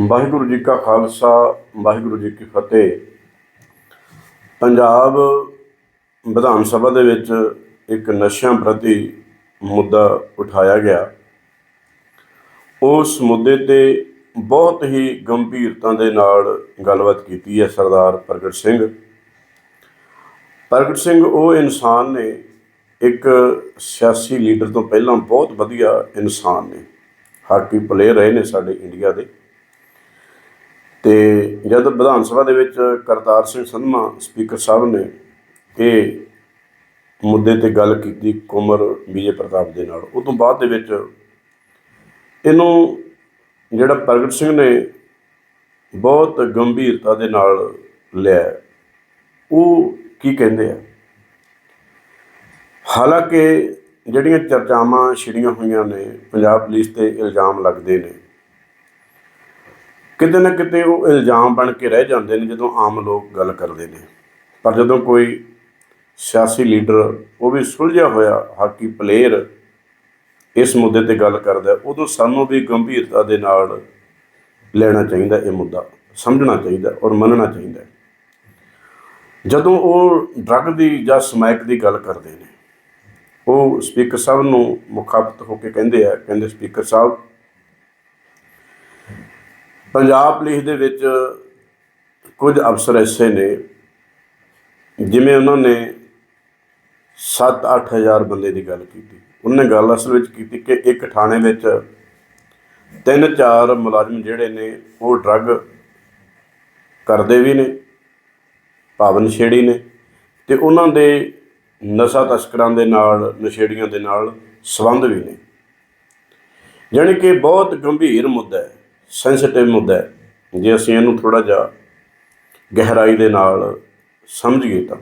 ਵਾਹਿਗੁਰੂ ਜੀ ਕਾ ਖਾਲਸਾ, ਵਾਹਿਗੁਰੂ ਜੀ ਕੀ ਫਤਿਹ। ਪੰਜਾਬ ਵਿਧਾਨ ਸਭਾ ਦੇ ਵਿੱਚ ਇੱਕ ਨਸ਼ਿਆਂ ਪ੍ਰਤੀ ਮੁੱਦਾ ਉਠਾਇਆ ਗਿਆ। ਉਸ ਮੁੱਦੇ ਤੇ ਬਹੁਤ ਹੀ ਗੰਭੀਰਤਾ ਦੇ ਨਾਲ ਗੱਲਬਾਤ ਕੀਤੀ ਹੈ ਸਰਦਾਰ ਪ੍ਰਗਟ ਸਿੰਘ। ਪ੍ਰਗਟ ਸਿੰਘ ਉਹ ਇਨਸਾਨ ਨੇ, ਇੱਕ ਸਿਆਸੀ ਲੀਡਰ ਤੋਂ ਪਹਿਲਾਂ ਬਹੁਤ ਵਧੀਆ ਇਨਸਾਨ ਨੇ। ਹਾਕੀ ਪਲੇਅਰ ਰਹੇ ਨੇ ਸਾਡੇ ਇੰਡੀਆ ਦੇ। ਤੇ ਜਦ ਵਿਧਾਨ ਸਭਾ ਦੇ ਵਿੱਚ ਕਰਤਾਰ ਸਿੰਘ ਸੰਧਮਾ ਸਪੀਕਰ ਸਾਹਿਬ ਨੇ ਇਹ ਮੁੱਦੇ ਤੇ ਗੱਲ ਕੀਤੀ ਕੁਮਰ ਵਿਜੇ ਪ੍ਰਤਾਪ ਦੇ ਨਾਲ, ਉਹ ਤੋਂ ਬਾਅਦ ਦੇ ਵਿੱਚ ਇਹਨੂੰ ਜਿਹੜਾ ਪ੍ਰਗਟ ਸਿੰਘ ਨੇ ਬਹੁਤ ਗੰਭੀਰਤਾ ਦੇ ਨਾਲ ਲਿਆ। ਉਹ ਕੀ ਕਹਿੰਦੇ ਆ? ਹਾਲਾਂਕਿ ਜਿਹੜੀਆਂ ਚਰਚਾਵਾਂ ਛਿੜੀਆਂ ਹੋਈਆਂ ਨੇ, ਪੰਜਾਬ ਪੁਲਿਸ ਤੇ ਇਲਜ਼ਾਮ ਲੱਗਦੇ ਨੇ ਕਿਤੇ ਨਾ ਕਿਤੇ ਉਹ ਇਲਜ਼ਾਮ ਬਣ ਕੇ ਰਹਿ ਜਾਂਦੇ ਨੇ ਜਦੋਂ ਆਮ ਲੋਕ ਗੱਲ ਕਰਦੇ ਨੇ। ਪਰ ਜਦੋਂ ਕੋਈ ਸਿਆਸੀ ਲੀਡਰ, ਉਹ ਵੀ ਸੁਲਝਿਆ ਹੋਇਆ ਹਾਕੀ ਪਲੇਅਰ ਇਸ ਮੁੱਦੇ ਤੇ ਗੱਲ ਕਰਦਾ ਉਦੋਂ ਸਾਨੂੰ ਵੀ ਗੰਭੀਰਤਾ ਦੇ ਨਾਲ ਲੈਣਾ ਚਾਹੀਦਾ ਇਹ ਮੁੱਦਾ, ਸਮਝਣਾ ਚਾਹੀਦਾ ਔਰ ਮੰਨਣਾ ਚਾਹੀਦਾ ਜਦੋਂ ਉਹ ਡਰੱਗ ਦੀ ਜਾਂ ਸਮੈਕ ਦੀ ਗੱਲ ਕਰਦੇ ਨੇ, ਉਹ ਸਪੀਕਰ ਸਾਹਿਬ ਨੂੰ ਮੁਖਾਪਤ ਹੋ ਕੇ ਕਹਿੰਦੇ ਆ, ਕਹਿੰਦੇ ਸਪੀਕਰ ਸਾਹਿਬ ਪੰਜਾਬ ਪੁਲਿਸ ਦੇ ਵਿੱਚ ਕੁਝ ਅਫਸਰ ਐਸੇ ਨੇ ਜਿਵੇਂ ਉਹਨਾਂ ਨੇ 7-8000 ਬੰਦੇ ਦੀ ਗੱਲ ਕੀਤੀ। ਉਹਨੇ ਗੱਲ ਅਸਲ ਵਿੱਚ ਕੀਤੀ ਕਿ ਇੱਕ ਥਾਣੇ ਵਿੱਚ ਤਿੰਨ ਚਾਰ ਮੁਲਾਜ਼ਮ ਜਿਹੜੇ ਨੇ, ਉਹ ਡਰੱਗ ਕਰਦੇ ਵੀ ਨੇ, ਭਾਵਨ ਛੇੜੀ ਨੇ ਤੇ ਉਹਨਾਂ ਦੇ ਨਸ਼ਾ ਤਸਕਰਾਂ ਦੇ ਨਾਲ, ਨਸ਼ੇੜੀਆਂ ਦੇ ਨਾਲ ਸੰਬੰਧ ਵੀ ਨੇ। ਜਾਣੀ ਕਿ ਬਹੁਤ ਗੰਭੀਰ ਮੁੱਦਾ ਹੈ। ਸੈਂਸਿਟਿਵ ਮੁੱਦਾ ਹੈ। ਜੇ ਅਸੀਂ ਇਹਨੂੰ ਥੋੜਾ ਜਿਹਾ ਗਹਿਰਾਈ ਦੇ ਨਾਲ ਸਮਝੀਏ ਤਾਂ।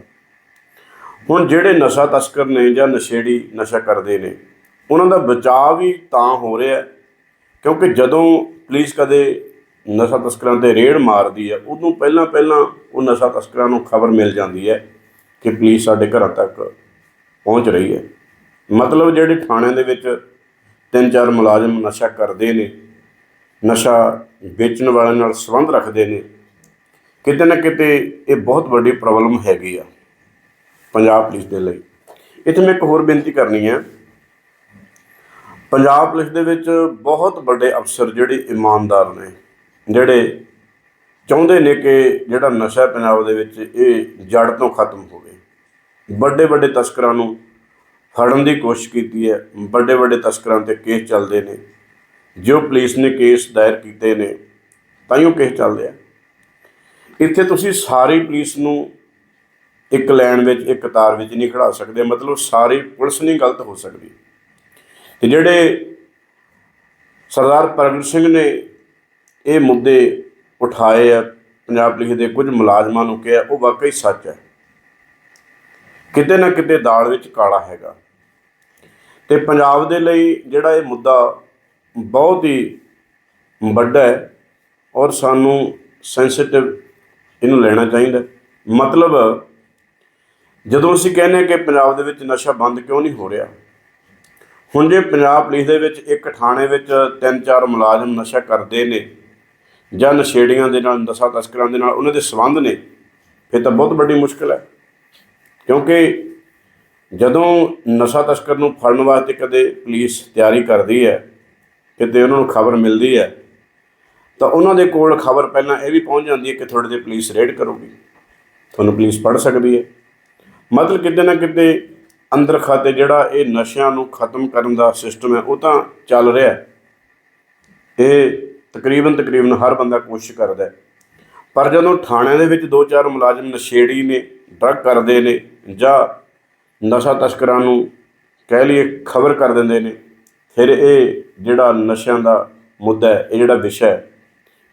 ਹੁਣ ਜਿਹੜੇ ਨਸ਼ਾ ਤਸਕਰ ਨੇ ਜਾਂ ਨਸ਼ੇੜੀ ਨਸ਼ਾ ਕਰਦੇ ਨੇ, ਉਹਨਾਂ ਦਾ ਬਚਾਅ ਵੀ ਤਾਂ ਹੋ ਰਿਹਾ ਕਿਉਂਕਿ ਜਦੋਂ ਪੁਲਿਸ ਕਦੇ ਨਸ਼ਾ ਤਸਕਰਾਂ ਤੇ ਰੇਡ ਮਾਰਦੀ ਹੈ ਉਦੋਂ ਪਹਿਲਾਂ ਪਹਿਲਾਂ ਉਹ ਨਸ਼ਾ ਤਸਕਰਾਂ ਨੂੰ ਖਬਰ ਮਿਲ ਜਾਂਦੀ ਹੈ ਕਿ ਪੁਲਿਸ ਸਾਡੇ ਘਰਾਂ ਤੱਕ ਪਹੁੰਚ ਰਹੀ ਹੈ। ਮਤਲਬ ਜਿਹੜੇ ਥਾਣਿਆਂ ਦੇ ਵਿੱਚ ਤਿੰਨ ਚਾਰ ਮੁਲਾਜ਼ਮ ਨਸ਼ਾ ਕਰਦੇ ਨੇ ਨਸ਼ਾ ਵੇਚਣ ਵਾਲਿਆਂ ਨਾਲ ਸੰਬੰਧ ਰੱਖਦੇ ਨੇ, ਕਿਤੇ ਨਾ ਕਿਤੇ ਇਹ ਬਹੁਤ ਵੱਡੀ ਪ੍ਰੋਬਲਮ ਹੈਗੀ ਆ ਪੰਜਾਬ ਪੁਲਿਸ ਦੇ ਲਈ। ਇੱਥੇ ਮੈਂ ਇੱਕ ਹੋਰ ਬੇਨਤੀ ਕਰਨੀ ਹੈ ਪੰਜਾਬ ਪੁਲਿਸ ਦੇ ਵਿੱਚ ਬਹੁਤ ਵੱਡੇ ਅਫਸਰ ਜਿਹੜੇ ਇਮਾਨਦਾਰ ਨੇ, ਜਿਹੜੇ ਚਾਹੁੰਦੇ ਨੇ ਕਿ ਜਿਹੜਾ ਨਸ਼ਾ ਪੰਜਾਬ ਦੇ ਵਿੱਚ ਇਹ ਜੜ ਤੋਂ ਖਤਮ ਹੋਵੇ। ਵੱਡੇ ਵੱਡੇ ਤਸਕਰਾਂ ਨੂੰ ਫੜਨ ਦੀ ਕੋਸ਼ਿਸ਼ ਕੀਤੀ ਹੈ, ਵੱਡੇ ਵੱਡੇ ਤਸਕਰਾਂ ਤੇ ਕੇਸ ਚੱਲਦੇ ਨੇ। ਜੋ ਪੁਲਿਸ ਨੇ ਕੇਸ ਦਾਇਰ ਕੀਤੇ ਨੇ ਤਾਂ ਹੀ ਉਹ ਕੇਸ ਚੱਲਦੇ ਆ ਇੱਥੇ ਤੁਸੀਂ ਸਾਰੀ ਪੁਲਿਸ ਨੂੰ ਇੱਕ ਲਾਈਨ ਵਿੱਚ, ਇੱਕ ਕਤਾਰ ਵਿੱਚ ਨਹੀਂ ਖੜਾ ਸਕਦੇ। ਮਤਲਬ ਸਾਰੀ ਪੁਲਿਸ ਨਹੀਂ ਗਲਤ ਹੋ ਸਕਦੀ। ਤੇ ਜਿਹੜੇ ਸਰਦਾਰ ਪ੍ਰਗਟ ਸਿੰਘ ਨੇ ਇਹ ਮੁੱਦੇ ਉਠਾਏ ਆ, ਪੰਜਾਬ ਪੁਲਿਸ ਦੇ ਕੁਝ ਮੁਲਾਜ਼ਮਾਂ ਨੂੰ ਕਿਹਾ, ਉਹ ਵਾਕਈ ਸੱਚ ਹੈ। ਕਿਤੇ ਨਾ ਕਿਤੇ ਦਾਲ ਵਿੱਚ ਕਾਲਾ ਹੈਗਾ। ਤੇ ਪੰਜਾਬ ਦੇ ਲਈ ਜਿਹੜਾ ਇਹ ਮੁੱਦਾ ਬਹੁਤ ਹੀ ਵੱਡਾ ਹੈ ਔਰ ਸਾਨੂੰ ਸੈਂਸਿਟਿਵ ਇਹਨੂੰ ਲੈਣਾ ਚਾਹੀਦਾ ਮਤਲਬ, ਜਦੋਂ ਅਸੀਂ ਕਹਿੰਦੇ ਹਾਂ ਕਿ ਪੰਜਾਬ ਦੇ ਵਿੱਚ ਨਸ਼ਾ ਬੰਦ ਕਿਉਂ ਨਹੀਂ ਹੋ ਰਿਹਾ? ਹੁਣ ਜੇ ਪੰਜਾਬ ਪੁਲਿਸ ਦੇ ਵਿੱਚ ਇੱਕ ਥਾਣੇ ਵਿੱਚ ਤਿੰਨ ਚਾਰ ਮੁਲਾਜ਼ਮ ਨਸ਼ਾ ਕਰਦੇ ਨੇ ਜਾਂ ਨਸ਼ੇੜੀਆਂ ਦੇ ਨਾਲ, ਨਸ਼ਾ ਤਸਕਰਾਂ ਦੇ ਨਾਲ ਉਹਨਾਂ ਦੇ ਸੰਬੰਧ ਨੇ, ਫਿਰ ਤਾਂ ਬਹੁਤ ਵੱਡੀ ਮੁਸ਼ਕਲ ਹੈ। ਕਿਉਂਕਿ ਜਦੋਂ ਨਸ਼ਾ ਤਸਕਰ ਨੂੰ ਫੜਨ ਵਾਸਤੇ ਕਦੇ ਪੁਲਿਸ ਤਿਆਰੀ ਕਰਦੀ ਹੈ ਕਿਤੇ ਉਹਨਾਂ ਨੂੰ ਖਬਰ ਮਿਲਦੀ ਹੈ, ਤਾਂ ਉਹਨਾਂ ਦੇ ਕੋਲ ਖਬਰ ਪਹਿਲਾਂ ਇਹ ਵੀ ਪਹੁੰਚ ਜਾਂਦੀ ਹੈ ਕਿ ਤੁਹਾਡੇ ਤੇ ਪੁਲਿਸ ਰੇਡ ਕਰੂਗੀ। ਤੁਹਾਨੂੰ ਪੁਲਿਸ ਫੜ ਸਕਦੀ ਹੈ। ਮਤਲਬ ਕਿਤੇ ਨਾ ਕਿਤੇ ਅੰਦਰ ਖਾਤੇ ਜਿਹੜਾ ਇਹ ਨਸ਼ਿਆਂ ਨੂੰ ਖਤਮ ਕਰਨ ਦਾ ਸਿਸਟਮ ਹੈ, ਉਹ ਤਾਂ ਚੱਲ ਰਿਹਾ ਹੈ। ਇਹ ਤਕਰੀਬਨ ਤਕਰੀਬਨ ਹਰ ਬੰਦਾ ਕੋਸ਼ਿਸ਼ ਕਰਦਾ ਹੈ। ਪਰ ਜਦੋਂ ਥਾਣਿਆਂ ਦੇ ਵਿੱਚ ਦੋ ਚਾਰ ਮੁਲਾਜ਼ਮ ਨਸ਼ੇੜੀ ਨੇ ਡਰੱਗ ਕਰਦੇ ਨੇ, ਜਾਂ ਨਸ਼ਾ ਤਸਕਰਾਂ ਨੂੰ ਕਹਿ ਲਈਏ ਖਬਰ ਕਰ ਦਿੰਦੇ ਨੇ, ਫਿਰ ਇਹ ਜਿਹੜਾ ਨਸ਼ਿਆਂ ਦਾ ਮੁੱਦਾ ਹੈ, ਇਹ ਜਿਹੜਾ ਵਿਸ਼ਾ ਹੈ,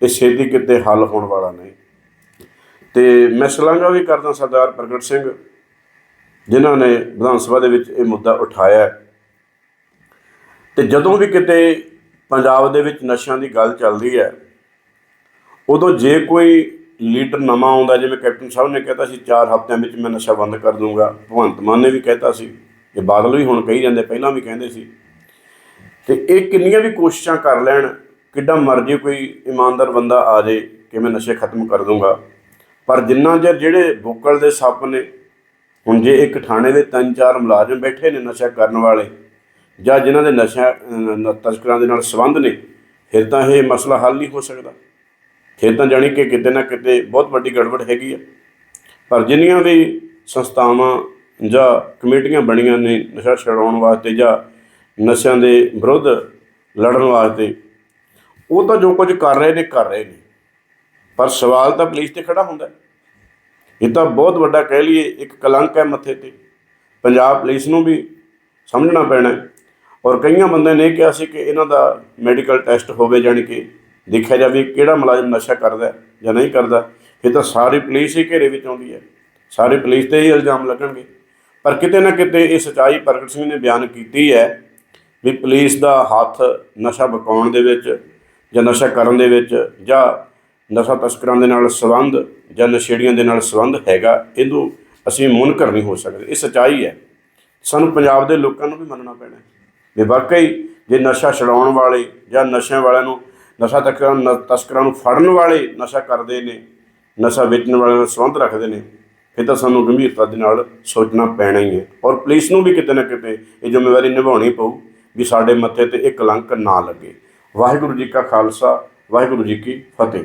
ਇਹ ਛੇਤੀ ਕਿਤੇ ਹੱਲ ਹੋਣ ਵਾਲਾ ਨਹੀਂ ਤੇ ਮੈਂ ਸ਼ਲਾਘਾ ਵੀ ਕਰਦਾ ਸਰਦਾਰ ਪ੍ਰਗਟ ਸਿੰਘ, ਜਿਨ੍ਹਾਂ ਨੇ ਵਿਧਾਨ ਸਭਾ ਦੇ ਵਿੱਚ ਇਹ ਮੁੱਦਾ ਉਠਾਇਆ ਹੈ। ਤੇ ਜਦੋਂ ਵੀ ਕਿਤੇ ਪੰਜਾਬ ਦੇ ਵਿੱਚ ਨਸ਼ਿਆਂ ਦੀ ਗੱਲ ਚੱਲਦੀ ਹੈ, ਉਦੋਂ ਜੇ ਕੋਈ ਲੀਡਰ ਨਵਾਂ ਆਉਂਦਾ, ਜਿਵੇਂ ਕੈਪਟਨ ਸਾਹਿਬ ਨੇ ਕਹਿਤਾ ਸੀ 4 ਹਫ਼ਤਿਆਂ ਵਿੱਚ ਮੈਂ ਨਸ਼ਾ ਬੰਦ ਕਰ ਦੂੰਗਾ, ਭਗਵੰਤ ਮਾਨ ਨੇ ਵੀ ਕਹਿਤਾ ਸੀ, ਇਹ ਬਾਦਲ ਵੀ ਹੁਣ ਕਹੀ ਜਾਂਦੇ, ਪਹਿਲਾਂ ਵੀ ਕਹਿੰਦੇ ਸੀ ਤੇ ਇਹ ਕਿੰਨੀਆਂ ਵੀ ਕੋਸ਼ਿਸ਼ਾਂ ਕਰ ਲੈਣ, ਕਿੱਡਾ ਮਰਜ਼ੀ ਕੋਈ ਇਮਾਨਦਾਰ ਬੰਦਾ ਆ ਜੇ ਕਿ ਮੈਂ ਨਸ਼ੇ ਖਤਮ ਕਰ ਦੂੰਗਾ। ਪਰ ਜਿੰਨਾ ਚਿਰ ਜਿਹੜੇ ਬੋਕਲ ਦੇ ਸੱਪ ਨੇ, ਹੁਣ ਜੇ ਇੱਕ ਥਾਣੇ ਦੇ ਤਿੰਨ ਚਾਰ ਮੁਲਾਜ਼ਮ ਬੈਠੇ ਨੇ ਨਸ਼ਾ ਕਰਨ ਵਾਲੇ, ਜਾਂ ਜਿਨ੍ਹਾਂ ਦੇ ਨਸ਼ਾ ਤਸਕਰਾਂ ਦੇ ਨਾਲ ਸੰਬੰਧ ਨੇ, ਫਿਰ ਤਾਂ ਇਹ ਮਸਲਾ ਹੱਲ ਨਹੀਂ ਹੋ ਸਕਦਾ। ਫਿਰ ਤਾਂ ਜਾਣੀ ਕਿ ਕਿਤੇ ਨਾ ਕਿਤੇ ਬਹੁਤ ਵੱਡੀ ਗੜਬੜ ਹੈਗੀ ਆ। ਪਰ ਜਿੰਨੀਆਂ ਵੀ ਸੰਸਥਾਵਾਂ ਜਾਂ ਕਮੇਟੀਆਂ ਬਣੀਆਂ ਨੇ ਨਸ਼ਾ ਛਡਾਉਣ ਵਾਸਤੇ ਜਾਂ ਨਸ਼ਿਆਂ ਦੇ ਵਿਰੁੱਧ ਲੜਨ ਵਾਸਤੇ। ਉਹ ਤਾਂ ਜੋ ਕੁਝ ਕਰ ਰਹੇ ਨੇ, ਕਰ ਰਹੇ ਨੇ। ਪਰ ਸਵਾਲ ਤਾਂ ਪੁਲਿਸ ਤੇ ਖੜਾ ਹੁੰਦਾ। ਇਹ ਤਾਂ ਬਹੁਤ ਵੱਡਾ ਕਹਿ ਲਈਏ, ਇੱਕ ਕਲੰਕ ਹੈ ਮੱਥੇ ਤੇ। ਪੰਜਾਬ ਪੁਲਿਸ ਨੂੰ ਵੀ ਸਮਝਣਾ ਪੈਣਾ ਔਰ ਕਈਆਂ ਬੰਦੇ ਨੇ ਕਿਹਾ ਸੀ ਕਿ ਇਹਨਾਂ ਦਾ ਮੈਡੀਕਲ ਟੈਸਟ ਹੋਵੇ ਜਾਣੀ ਕਿ ਦੇਖਿਆ ਜਾਵੇ ਕਿਹੜਾ ਮੁਲਾਜ਼ਮ ਨਸ਼ਾ ਕਰਦਾ ਜਾਂ ਨਹੀਂ ਕਰਦਾ। ਇਹ ਤਾਂ ਸਾਰੀ ਪੁਲਿਸ ਹੀ ਘੇਰੇ ਵਿੱਚ ਆਉਂਦੀ ਹੈ। ਸਾਰੇ ਪੁਲਿਸ ਤੇ ਹੀ ਇਲਜ਼ਾਮ ਲੱਗਣਗੇ। ਪਰ ਕਿਤੇ ਨਾ ਕਿਤੇ ਇਹ ਸਚਾਈ ਪ੍ਰਗਟ ਸਿੰਘ ਨੇ ਬਿਆਨ ਕੀਤੀ ਹੈ ਵੀ ਪੁਲਿਸ ਦਾ ਹੱਥ ਨਸ਼ਾ ਬਕਾਉਣ ਦੇ ਵਿੱਚ ਜਾਂ ਨਸ਼ਾ ਕਰਨ ਦੇ ਵਿੱਚ ਜਾਂ ਨਸ਼ਾ ਤਸਕਰਾਂ ਦੇ ਨਾਲ ਸੰਬੰਧ ਜਾਂ ਨਸ਼ੇੜੀਆਂ ਦੇ ਨਾਲ ਸੰਬੰਧ ਹੈਗਾ, ਇਹਨੂੰ ਅਸੀਂ ਮੁਨਕਰ ਨਹੀਂ ਹੋ ਸਕਦੇ। ਇਹ ਸਚਾਈ ਹੈ। ਸਾਨੂੰ ਪੰਜਾਬ ਦੇ ਲੋਕਾਂ ਨੂੰ ਵੀ ਮੰਨਣਾ ਪੈਣਾ। ਹੈ ਵੀ ਵਾਕਈ ਜੇ ਨਸ਼ਾ ਛਡਾਉਣ ਵਾਲੇ ਜਾਂ ਨਸ਼ਿਆਂ ਵਾਲਿਆਂ ਨੂੰ, ਨਸ਼ਾ ਤਸਕਰਾਂ ਨ- ਤਸਕਰਾਂ ਨੂੰ ਫੜਨ ਵਾਲੇ ਨਸ਼ਾ ਕਰਦੇ ਨੇ, ਨਸ਼ਾ ਵੇਚਣ ਵਾਲਿਆਂ ਨਾਲ ਸੰਬੰਧ ਰੱਖਦੇ ਨੇ, ਫਿਰ ਤਾਂ ਸਾਨੂੰ ਗੰਭੀਰਤਾ ਦੇ ਨਾਲ ਸੋਚਣਾ ਪੈਣਾ ਹੀ ਹੈ। ਔਰ ਪੁਲਿਸ ਨੂੰ ਵੀ ਕਿਤੇ ਨਾ ਕਿਤੇ ਇਹ ਜ਼ਿੰਮੇਵਾਰੀ ਨਿਭਾਉਣੀ ਪਊ। ਵੀ ਸਾਡੇ ਮੱਥੇ ਤੇ ਇਹ ਕਲੰਕ ਨਾ ਲੱਗੇ। ਵਾਹਿਗੁਰੂ ਜੀ ਕਾ ਖਾਲਸਾ, ਵਾਹਿਗੁਰੂ ਜੀ ਕੀ ਫਤਿਹ।